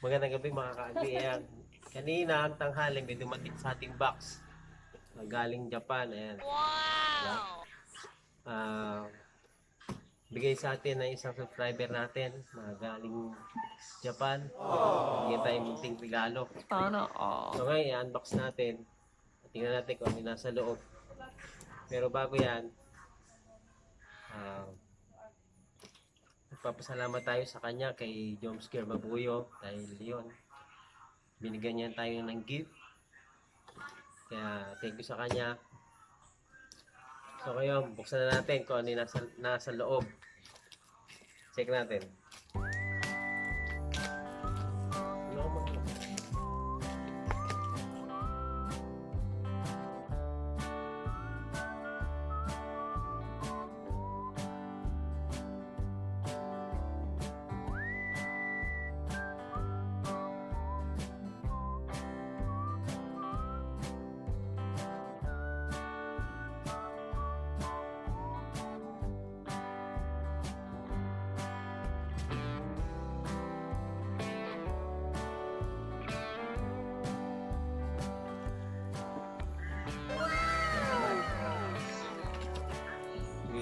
Magandang gabi mga ka-agri. Ayan. Kanina ang tanghali may dumating sa ating box. Galing Japan. Ayan. Wow! bigay sa atin ng isang subscriber natin na galing Japan. Bigyan tayo munting regalo. Sana all. So ngayon, i-unbox natin. Tingnan natin kung ano nasa loob. Pero bago yan, ah, Nagpapasalamat tayo sa kanya kay Jomsker Mabuyo dahil yun, binigyan niya tayo ng gift. Kaya thank you sa kanya. So ngayon, buksan na natin kung ano yung nasa, nasa loob. Check natin.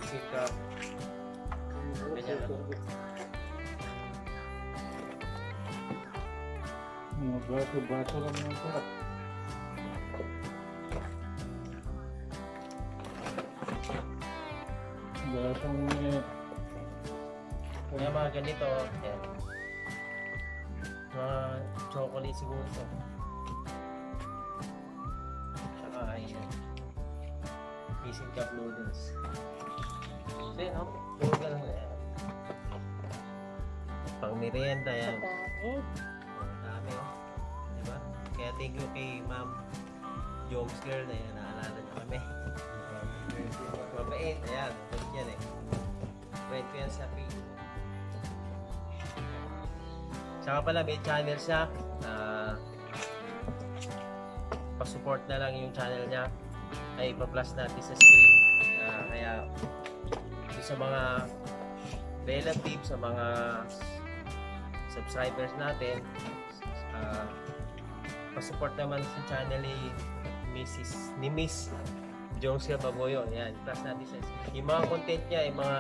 Ka. Ganyan. Mga baso-baso lang naman sila. Basong eh, Kaya mga ganito, yan. Mga chocolate siguro ito. Tsaka ayan. Pisin cup noodles. So yun, oh. Puro ka lang yan. Pang merienda yan. Ang dami, oh. Diba? Kaya thank you kay Ma'am Jones Girl na yan. Naalala niyo kami. Mabait. Ayan. Bait yan eh. Friend ko yan sa Facebook. Saka pala may channel siya. Uh, pa-support na lang yung channel niya. Ay pa-plus natin sa screen. Ah, kaya yung sa mga relatives, sa mga subscribers natin, ah, pa-support naman sa channel ni Mrs. ni Miss Jones Baboyo. Yan, plus natin sa Yung mga content niya, yung mga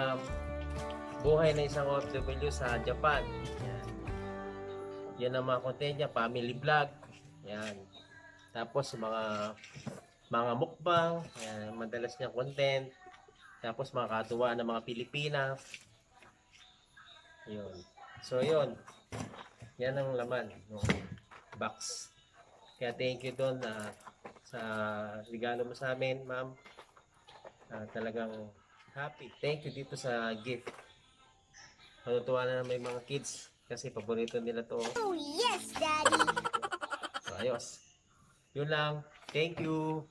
buhay ng isang OFW sa Japan. Yan. Yan ang mga content niya, family vlog. Yan. Tapos mga mga mukbang, yan, madalas niya content. Tapos mga katuwa ng mga Pilipina. Yun. So yun. Yan ang laman ng box. Kaya thank you doon na sa regalo mo sa amin, ma'am. Ah, talagang happy. Thank you dito sa gift. Matutuwa na may mga kids kasi paborito nila to. Oh, yes, Daddy. So, ayos. Yun lang. Thank you.